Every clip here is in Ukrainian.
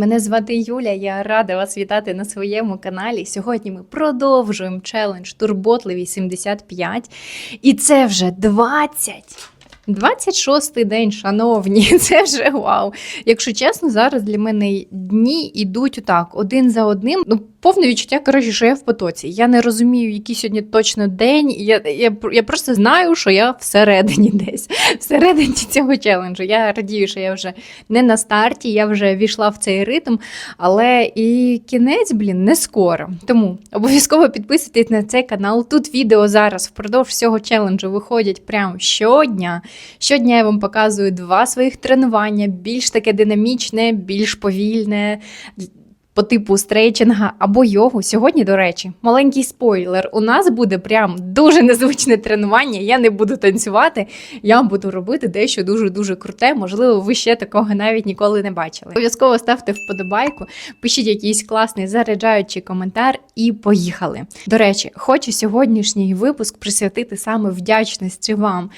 Мене звати Юля. Я рада вас вітати на своєму каналі. Сьогодні ми продовжуємо челендж Турботливі 75. І це вже 20. 26-й день, шановні, це вже вау. Якщо чесно, зараз для мене дні йдуть отак, один за одним. Ну, повне відчуття, коротше, що я в потоці. Я не розумію, який сьогодні точно день. Я, я, я просто знаю, що я всередині десь, всередині цього челенджу. Я радію, що я вже не на старті, я вже війшла в цей ритм, але і кінець, блін, не скоро. Тому обов'язково підписуйтесь на цей канал. Тут відео зараз впродовж всього челенджу виходять прямо щодня. Щодня я вам показую два своїх тренування, більш таке динамічне, більш повільне. По типу стрейчинга або йогу. Сьогодні, до речі, маленький спойлер. У нас буде прям дуже незвичне тренування. Я не буду танцювати, я буду робити дещо дуже-дуже круте. Можливо, ви ще такого навіть ніколи не бачили. Обов'язково ставте вподобайку, пишіть якийсь класний заряджаючий коментар і поїхали. До речі, хочу сьогоднішній випуск присвятити саме вдячності вам.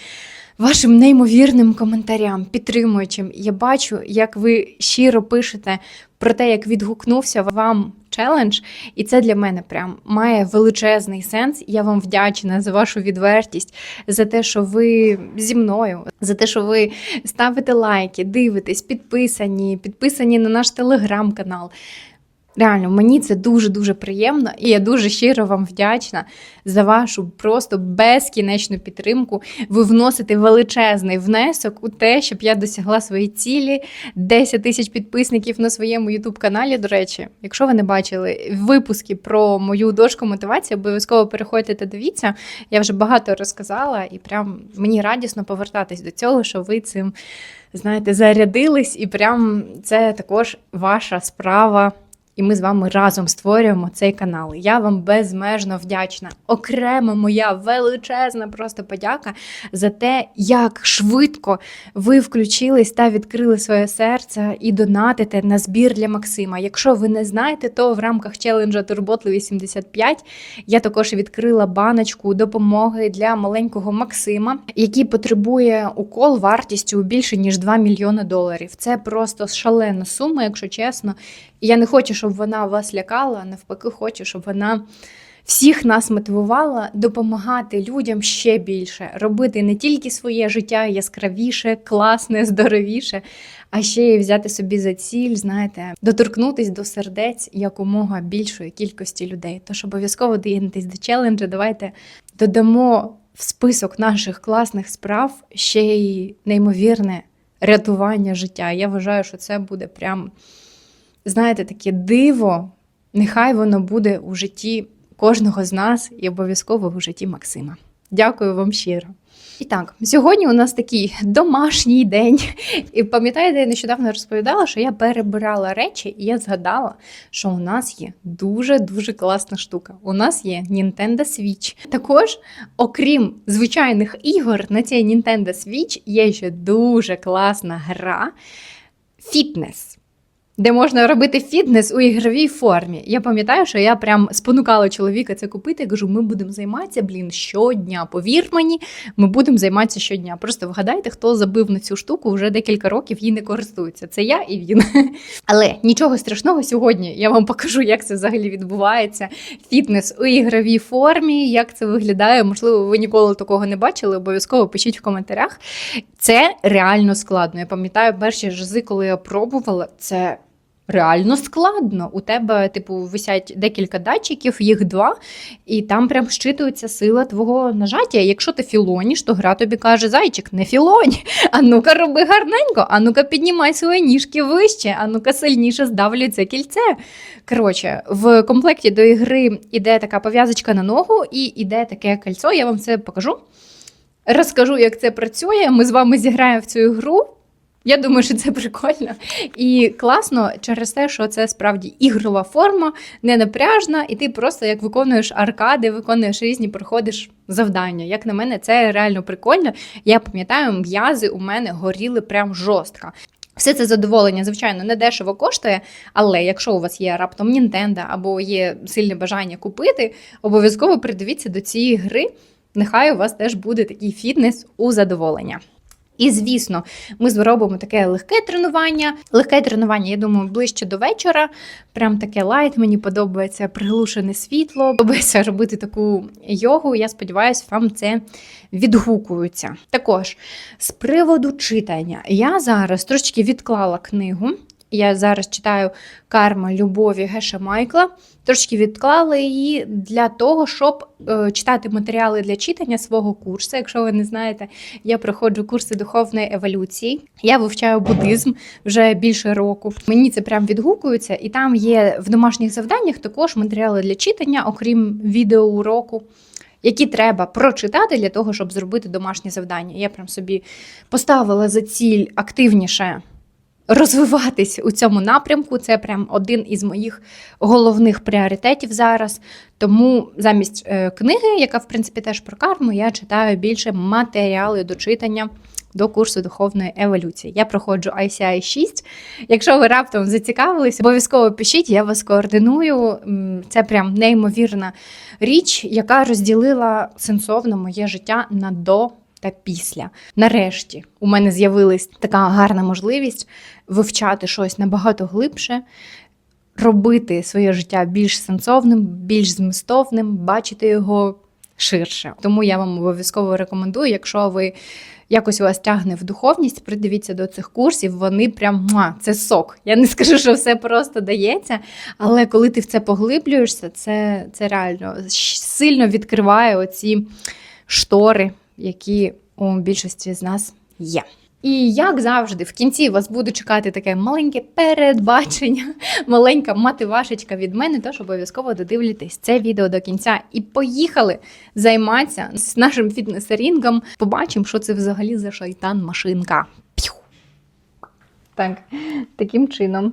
Вашим неймовірним коментарям, підтримуючим. Я бачу, як ви щиро пишете про те, як відгукнувся вам челендж, і це для мене прям має величезний сенс. Я вам вдячна за вашу відвертість, за те, що ви зі мною, за те, що ви ставите лайки, дивитесь, підписані, підписані на наш телеграм-канал. Реально, мені це дуже-дуже приємно, і я дуже щиро вам вдячна за вашу просто безкінечну підтримку. Ви вносите величезний внесок у те, щоб я досягла свої цілі. 10 тисяч підписників на своєму youtube каналі. До речі, якщо ви не бачили випуски про мою дошку мотивації, обов'язково переходьте та дивіться. Я вже багато розказала, і прям мені радісно повертатись до цього, що ви цим знаєте зарядились, і прям це також ваша справа. І ми з вами разом створюємо цей канал. Я вам безмежно вдячна. Окремо моя величезна просто подяка за те, як швидко ви включились та відкрили своє серце і донатите на збір для Максима. Якщо ви не знаєте, то в рамках челенджа Турботливі 75 я також відкрила баночку допомоги для маленького Максима, який потребує укол вартістю більше ніж 2 мільйони доларів. Це просто шалена сума, якщо чесно. Я не хочу, щоб вона вас лякала, навпаки, хочу, щоб вона всіх нас мотивувала допомагати людям ще більше, робити не тільки своє життя яскравіше, класне, здоровіше, а ще й взяти собі за ціль, знаєте, доторкнутись до сердець якомога більшої кількості людей. Тож обов'язково доєднатись до челенджу. Давайте додамо в список наших класних справ ще й неймовірне рятування життя. Я вважаю, що це буде прям знаєте, таке диво, нехай воно буде у житті кожного з нас і обов'язково у житті Максима. Дякую вам щиро. І так, сьогодні у нас такий домашній день. І пам'ятаєте, я нещодавно розповідала, що я перебирала речі, і я згадала, що у нас є дуже-дуже класна штука. У нас є Nintendo Switch. Також, окрім звичайних ігор, на цій Nintendo Switch є ще дуже класна гра фітнес де можна робити фітнес у ігровій формі. Я пам'ятаю, що я прям спонукала чоловіка це купити. Я кажу, ми будемо займатися, блін, щодня. Повір мені, ми будемо займатися щодня. Просто вгадайте, хто забив на цю штуку вже декілька років їй не користується. Це я і він. Але нічого страшного сьогодні. Я вам покажу, як це взагалі відбувається. Фітнес у ігровій формі, як це виглядає. Можливо, ви ніколи такого не бачили. Обов'язково пишіть в коментарях. Це реально складно. Я пам'ятаю перші рази, коли я пробувала, це. Реально складно. У тебе, типу, висять декілька датчиків, їх два, і там прям щитується сила твого нажаття. Якщо ти філоніш, то гра тобі каже: зайчик, не філонь. А ну-ка, роби гарненько, а ну-ка, піднімай свої ніжки вище, а ну-ка сильніше здавлюй це кільце. Коротше, в комплекті до ігри іде така пов'язочка на ногу і іде таке кольцо. Я вам це покажу. Розкажу, як це працює. Ми з вами зіграємо в цю гру. Я думаю, що це прикольно і класно через те, що це справді ігрова форма, не напряжна, і ти просто як виконуєш аркади, виконуєш різні, проходиш завдання. Як на мене, це реально прикольно. Я пам'ятаю, м'язи у мене горіли прям жорстко. Все це задоволення, звичайно, не дешево коштує, але якщо у вас є раптом Nintendo або є сильне бажання купити, обов'язково придивіться до цієї гри. Нехай у вас теж буде такий фітнес у задоволення. І звісно, ми зробимо таке легке тренування. Легке тренування, я думаю, ближче до вечора. Прям таке лайт. Мені подобається приглушене світло. Подобається робити таку йогу. Я сподіваюся, вам це відгукується. Також з приводу читання, я зараз трошечки відклала книгу. Я зараз читаю Карма любові Геша Майкла. Трошки відклала її для того, щоб е, читати матеріали для читання свого курсу. Якщо ви не знаєте, я проходжу курси духовної еволюції. Я вивчаю буддизм вже більше року. Мені це прям відгукується, і там є в домашніх завданнях також матеріали для читання, окрім відеоуроку. Які треба прочитати для того, щоб зробити домашнє завдання. Я прям собі поставила за ціль активніше розвиватись у цьому напрямку. Це прям один із моїх головних пріоритетів зараз. Тому замість е, книги, яка в принципі теж про карму, я читаю більше матеріали до читання. До курсу духовної еволюції. Я проходжу ICI 6. Якщо ви раптом зацікавились, обов'язково пишіть, я вас координую. Це прям неймовірна річ, яка розділила сенсовно моє життя на до та після. Нарешті у мене з'явилась така гарна можливість вивчати щось набагато глибше, робити своє життя більш сенсовним, більш змістовним, бачити його ширше. Тому я вам обов'язково рекомендую, якщо ви якось вас тягне в духовність, придивіться до цих курсів. Вони прям муа, це сок. Я не скажу, що все просто дається, але коли ти в це поглиблюєшся, це, це реально сильно відкриває оці штори, які у більшості з нас є. І як завжди, в кінці вас буде чекати таке маленьке передбачення, маленька мотивашечка від мене. Тож обов'язково додивлюйтесь це відео до кінця і поїхали займатися з нашим фітнес-рінгом. Побачимо, що це взагалі за шайтан-машинка. Так, таким чином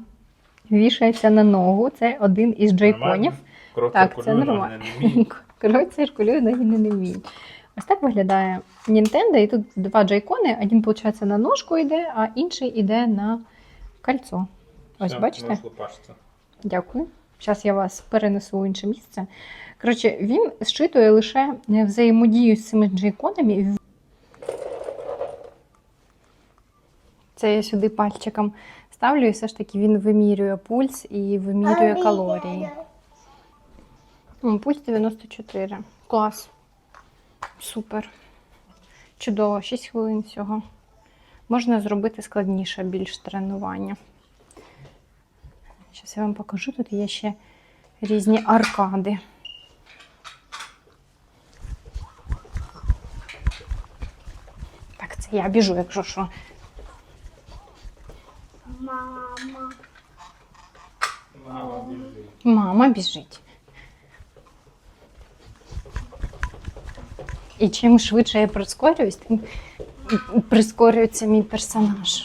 вішається на ногу. Це один із джейконів. Кров Так, це нормально. Кров циркулює, ноги не вміють. Ось так виглядає Nintendo, і тут два джейкони. Один, виходить, на ножку йде, а інший йде на кольцо. Ось Все, бачите? Дякую. Зараз я вас перенесу в інше місце. Коротше, він зчитує лише взаємодію з цими джейконами. Це я сюди пальчиком ставлю, і все ж таки він вимірює пульс і вимірює калорії. Пульс 94. Клас. Супер. Чудово, 6 хвилин всього. Можна зробити складніше більш тренування. Зараз я вам покажу. Тут є ще різні аркади. Так, це я біжу, якщо що. Мама. Мама біжить. Мама біжить. І чим швидше я прискорююсь, тим прискорюється мій персонаж.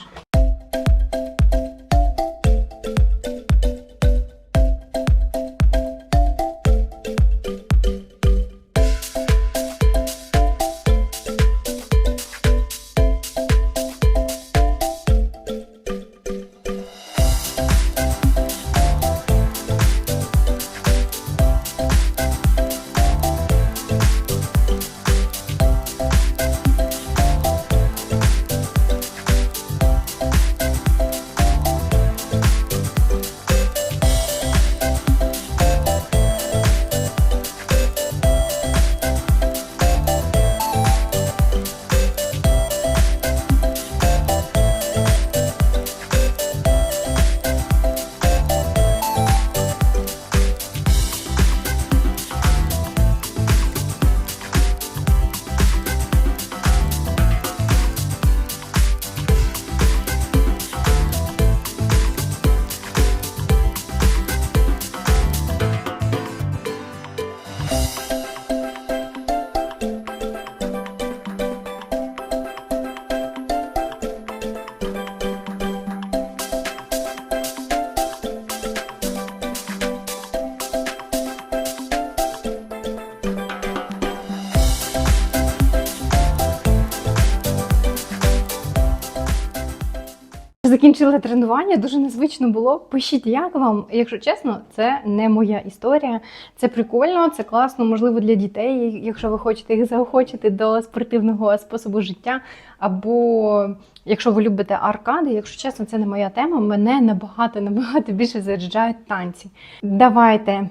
Закінчила тренування, дуже незвично було. Пишіть, як вам. Якщо чесно, це не моя історія. Це прикольно, це класно, можливо, для дітей, якщо ви хочете їх заохочити до спортивного способу життя. Або якщо ви любите аркади, якщо чесно, це не моя тема. Мене набагато набагато більше заряджають танці. Давайте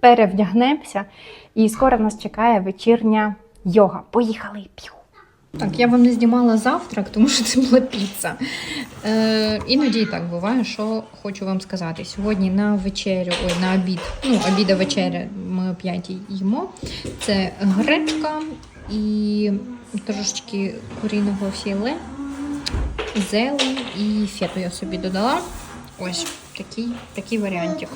перевдягнемося, і скоро нас чекає вечірня йога. Поїхали! П'ю! Так, я вам не знімала завтрак, тому що це була піца. Е, іноді і так буває, що хочу вам сказати. Сьогодні на вечерю, ой, на обід, ну, обіда вечеря ми о п'ятій їмо. Це гречка і трошечки куріного філе, зелень і фету я собі додала. Ось такий, такий варіантик.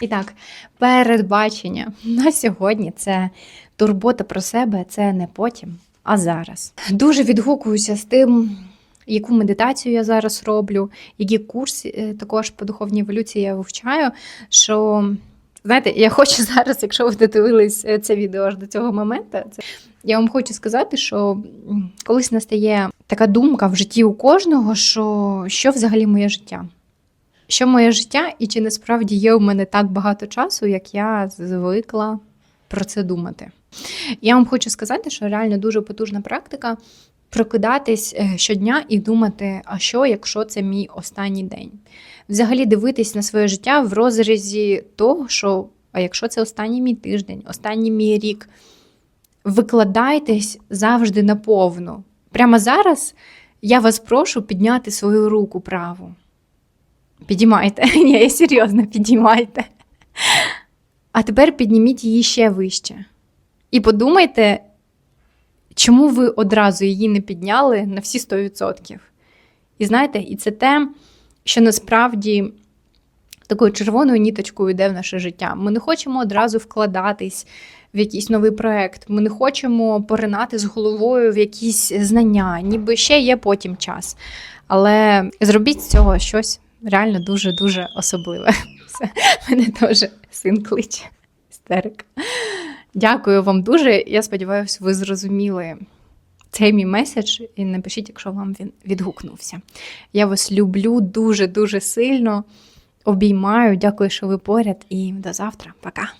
І так, передбачення на сьогодні це турбота про себе, це не потім, а зараз. Дуже відгукуюся з тим, яку медитацію я зараз роблю, які курси е, також по духовній еволюції я вивчаю. Що знаєте, я хочу зараз, якщо ви додивились е, це відео аж до цього моменту, це я вам хочу сказати, що колись настає така думка в житті у кожного, що, що взагалі моє життя. Що моє життя, і чи насправді є у мене так багато часу, як я звикла про це думати. Я вам хочу сказати, що реально дуже потужна практика прокидатись е, щодня і думати, а що, якщо це мій останній день? Взагалі дивитись на своє життя в розрізі того, що а якщо це останній мій тиждень, останній мій рік, викладайтесь завжди наповну. Прямо зараз я вас прошу підняти свою руку праву. Підіймайте. Ні, я серйозно, підіймайте. А тепер підніміть її ще вище. І подумайте, чому ви одразу її не підняли на всі 100%. І знаєте, і це те, що насправді такою червоною ніточкою йде в наше життя. Ми не хочемо одразу вкладатись в якийсь новий проект. Ми не хочемо поринати з головою в якісь знання, ніби ще є потім час. Але зробіть з цього щось реально дуже-дуже особливе. Все, мене теж син кличе. Істерика. Дякую вам дуже. Я сподіваюся, ви зрозуміли цей мій меседж і напишіть, якщо вам він відгукнувся. Я вас люблю дуже-дуже сильно. Обіймаю. Дякую, що ви поряд, і до завтра. Пока.